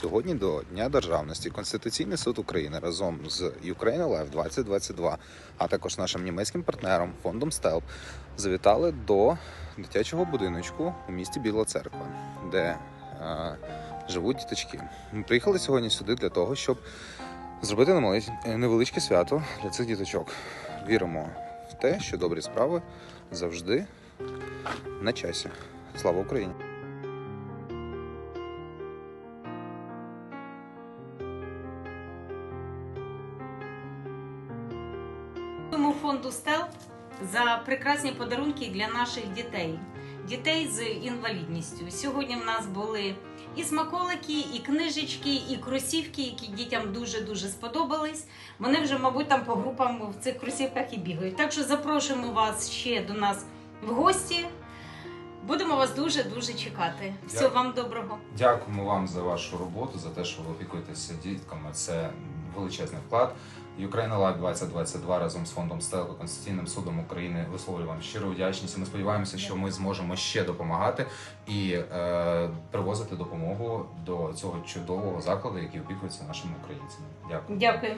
Сьогодні до Дня державності Конституційний суд України разом з Ukraine Life 2022, а також нашим німецьким партнером фондом Стелп завітали до дитячого будиночку у місті Біла Церква, де е, живуть діточки. Ми приїхали сьогодні сюди для того, щоб зробити невеличке свято для цих діточок. Віримо в те, що добрі справи завжди на часі. Слава Україні! Фонду Стел за прекрасні подарунки для наших дітей, дітей з інвалідністю. Сьогодні в нас були і смаколики, і книжечки, і кросівки, які дітям дуже дуже сподобались. Вони вже, мабуть, там по групам в цих кросівках і бігають. Так що запрошуємо вас ще до нас в гості. Будемо вас дуже дуже чекати. Всього вам доброго. Дякуємо вам за вашу роботу, за те, що ви опікуєтеся дітками. Це величезний вклад. Ukraine Life 2022 разом з фондом Стел та Конституційним судом України висловлюю вам щиру вдячність. І Ми сподіваємося, що ми зможемо ще допомагати і е, привозити допомогу до цього чудового закладу, який опікується нашими українцями. Дякую. Дякую.